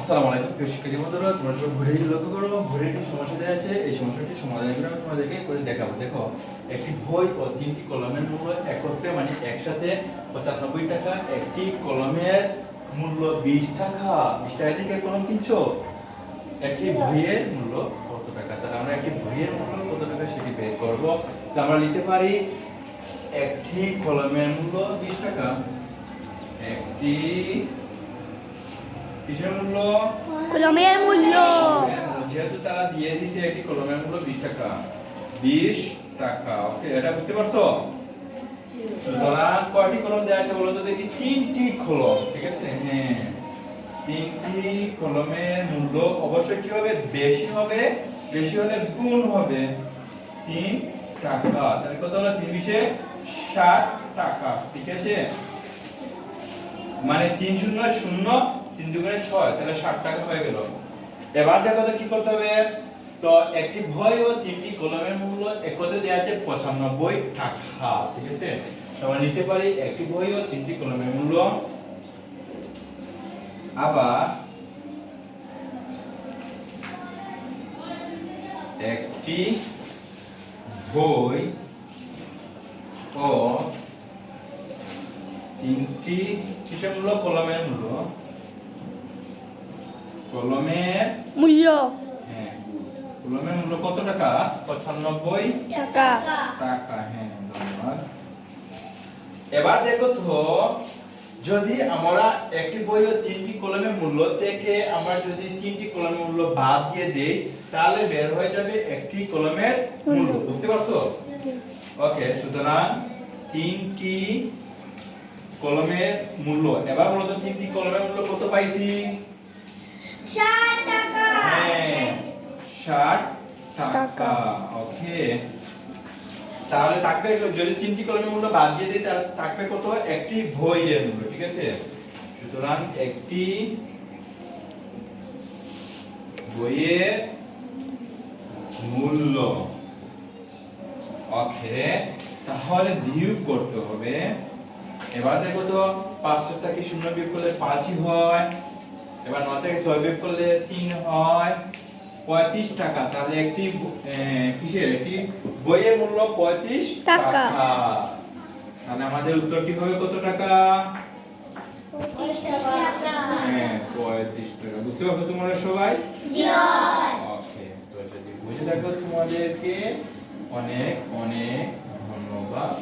আসসালামু আলাইকুম, প্রিয় শিক্ষার্থী বন্ধুরা, তোমরা সবাই ঘুরে লক্ষ্য করো, ঘুরে একটি সমস্যা দেওয়া আছে এই সমস্যাটি সমাধান করে আমি তোমাদেরকে করে দেখাবো। দেখো, একটি বই ও তিনটি কলমের মূল্য একত্রে মানে একসাথে পঁচানব্বই টাকা। একটি কলমের মূল্য বিশ টাকা। বিশ টাকা থেকে কলম কিনছো? একটি বইয়ের মূল্য কত টাকা? তাহলে আমরা একটি বইয়ের মূল্য কত টাকা সেটি বের করব। তো আমরা নিতে পারি, একটি কলমের মূল্য বিশ টাকা। একটি কিসের মূল্য? কলমের মূল্য। যেহেতু তারা দিয়ে দিছে একটি কলমের মূল্য বিশ টাকা। বিশ টাকা ওকে এটা বুঝতে পারছ? সুতরাং কয়টি কলম দেওয়া আছে বলো তো দেখি। তিনটি কলম ঠিক আছে? হ্যাঁ। তিনটি কলমের মূল্য অবশ্যই কি হবে? বেশি হবে বেশি হলে গুণ হবে। তিন টাকা তাহলে কত হলো? তিন বিশে ষাট টাকা ঠিক আছে? মানে তিন শূন্য শূন্য তিন দুগুণে ছয়, তাহলে ষাট টাকা হয়ে গেল। এবার দেখো তো কি করতে হবে? তো একটি বই ও তিনটি কলমের মূল্য একত্রে দেওয়া আছে পঁচানব্বই টাকা, ঠিক আছে? আমরা নিতে পারি একটি বই ও তিনটি কলমের মূল্য। আবার একটি বই ও তিনটি কিসের মূল্য? কলমের মূল্য। কলমের মূল্য। হ্যাঁ কলমের মূল্য কত টাকা? পঁচানব্বই টাকা। টাকা হ্যাঁ ধন্যবাদ। এবার দেখো তো যদি আমরা একটি বই ও তিনটি কলমের মূল্য থেকে আমরা যদি তিনটি কলমের মূল্য বাদ দিয়ে দেই তাহলে বের হয়ে যাবে একটি কলমের মূল্য বুঝতে পারছ? ওকে সুতরাং তিনটি কলমের মূল্য এবার বলো তো তিনটি কলমের মূল্য কত পাইছি? ষাট টাকা। ওকে। তাহলে থাকবে যদি তিনটি কলমের মূল্য বাদ দিয়ে দিই তাহলে থাকবে কত একটি বইয়ের মূল্য ঠিক আছে? সুতরাং একটি বইয়ের মূল্য। ওকে তাহলে বিয়োগ করতে হবে। এবার দেখো তো পাঁচ থেকে শূন্য বিয়োগ করলে পাঁচই হয়। এবার নয় থেকে ছয় বিয়োগ করলে তিন হয়। পঁয়ত্রিশ টাকা। তাহলে একটি কিসের? একটি বইয়ের মূল্য পঁয়ত্রিশ টাকা। টাকা। তাহলে আমাদের উত্তরটি হবে কত টাকা? হ্যাঁ পঁয়ত্রিশ টাকা। বুঝতে পারছ তোমরা সবাই? ওকে তো যদি বুঝে থাকো তোমাদেরকে অনেক অনেক ধন্যবাদ।